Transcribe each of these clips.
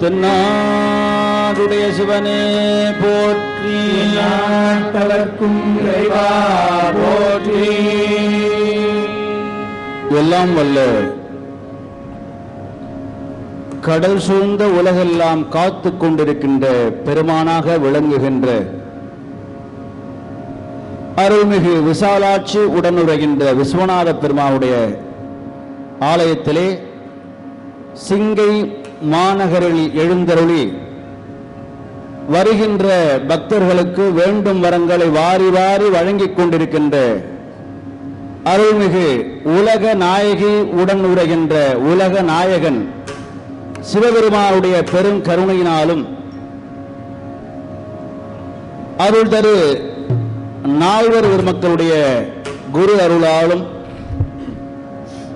தென்னாடுடைய சிவனே போற்றி. நாட்டவர்க்கும் போற்றி. எல்லாம் வல்ல. கடல் சூழ்ந்த உலகெல்லாம் காத்து கொண்டிருக்கின்ற பெருமானாக விளங்குகின்ற அருள்மிகு விசாலாட்சி உடனுரைகின்ற விஸ்வநாத பெருமாவுடைய ஆலயத்திலே சிங்கை மாநகரில் எழுந்தருளி வருகின்ற பக்தர்களுக்கு வேண்டும் வரங்களை வாரி வாரி வழங்கிக் கொண்டிருக்கின்ற அருள்மிகு உலக நாயகி உடன் உரைகின்ற உலக நாயகன் சிவபெருமானுடைய பெரும் கருணையினாலும் அருள் தரு நால்வர் பெருமக்களுடைய குரு அருளாலும்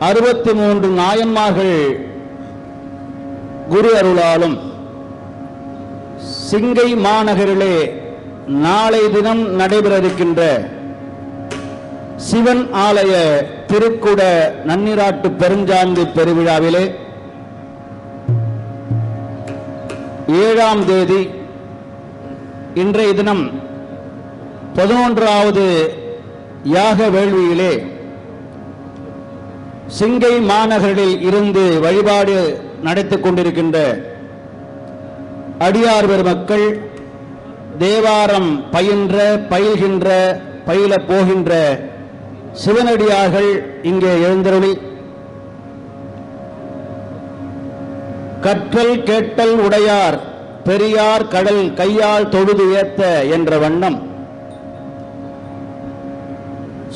அறுபத்தி மூன்று நாயன்மார்கள் குரு அருளாலும் சிங்கை மாநகரிலே நாளை தினம் நடைபெற இருக்கின்ற சிவன் ஆலய திருக்குட நன்னிராட்டு பெருஞ்சாந்தி பெருவிழாவிலே ஏழாம் தேதி இன்றைய தினம் பதினொன்றாவது யாக வேள்வியிலே சிங்கை மாநகரில் இருந்து வழிபாடு நடத்திக் கொண்டிருக்கின்ற அடியார் பெருமக்கள் தேவாரம் பயின்ற பயில்கின்ற பயில போகின்ற சிவனடியார்கள் இங்கே எழுந்தருளி. கற்றல் கேட்டல் உடையார் பெரியார் கடல் கையால் தொழுது ஏத்த என்ற வண்ணம்.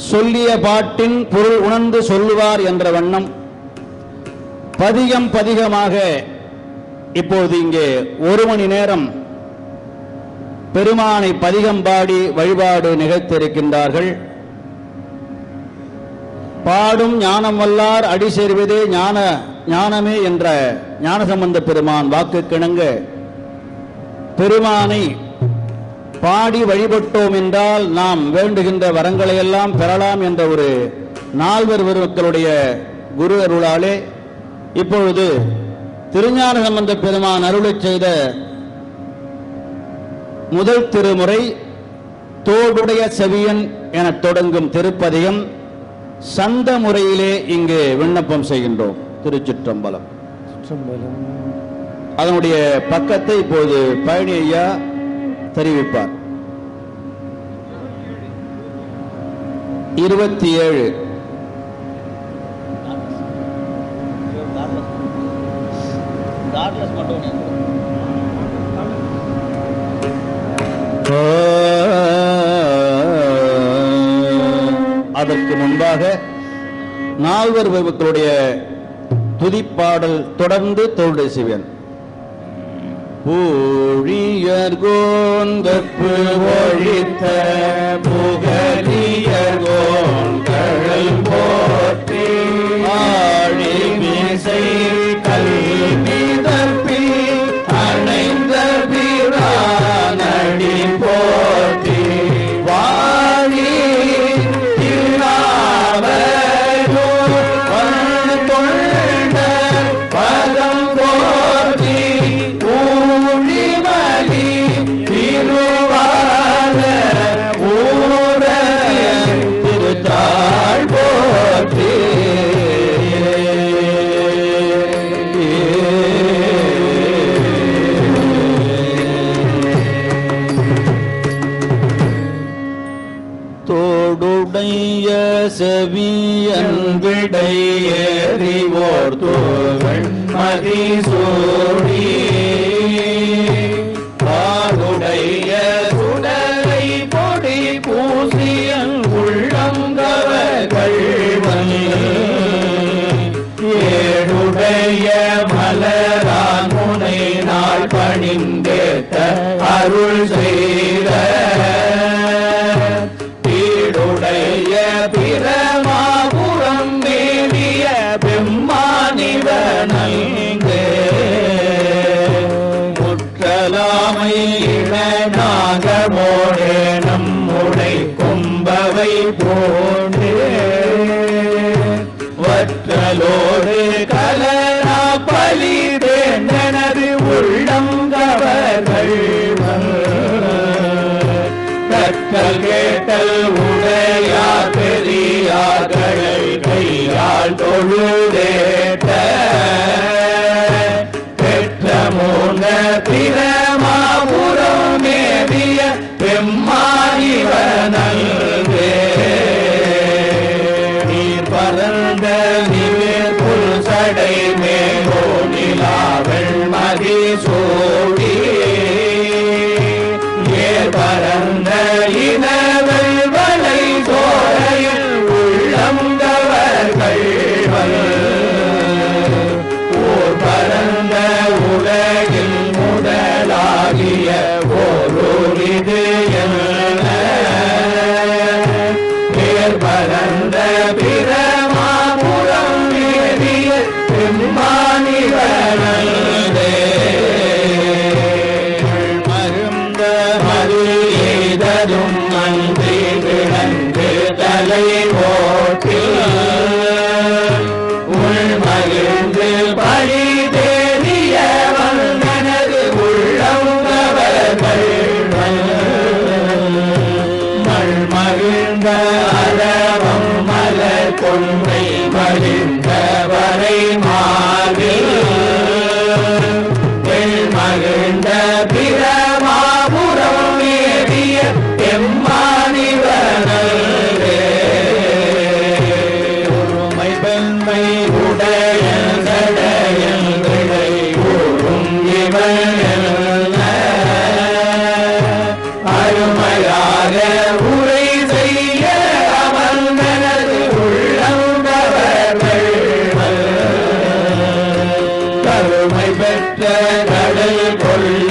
சொல்லிய பாட்டின் பொருள் உணர்ந்து சொல்லுவார் என்ற வண்ணம் பதிகம் பதிகமாக இப்போது இங்கே ஒரு மணி நேரம் பெருமானை பதிகம் பாடி வழிபாடு நிகழ்த்திருக்கின்றார்கள் பாடும் ஞானம் வல்லார் அடி சேர்வதே ஞான ஞானமே என்ற ஞானசம்பந்த பெருமான் வாக்கு கிணங்க பெருமானை பாடி வழிபட்டோம் என்றால் நாம் வேண்டுகின்ற வரங்களை எல்லாம் பெறலாம் என்ற ஒரு நால்வர் பெருமக்களுடைய குரு அருளாலே இப்பொழுது திருஞான சம்பந்த பெருமான் அருளைச் செய்த முதல் திருமுறை தோடுடைய செவியன் எனத் தொடங்கும் திருப்பதிகம் சந்த முறையிலே இங்கு விண்ணப்பம் செய்கின்றோம். திருச்சிற்றம்பலம். அதனுடைய பக்கத்தை இப்போது பழனி ஐயா தெரிவிப்பார். இருபத்தி ஏழு அதற்கு முன்பாக நால்வர் பெருமக்களுடைய துதிப்பாடல் தொடர்ந்து தோல்டை சிவன் பூழியர் கோந்தப்பு ஒழித்த புகழியர் கோங்கழல் போற்றி ஆழி மீசை ஏறிவோர் தோள் மதிசூடி. பாடுடைய சுடலை பொடி பூசியன் உள்ளங்கவர்கள் ஏடுடைய மலரான் முனை நாள் பணிந்தேத்த அருள் செய்த ஆற்றலோடு கலரா பலி தேந்தனது உள்ளம் கவர்கள் கற்றல் கேட்டல் உடையார் பெரியார்களை கையால் தொழுதேட்ட മാനിവരല്ല Hare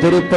திருப்பதி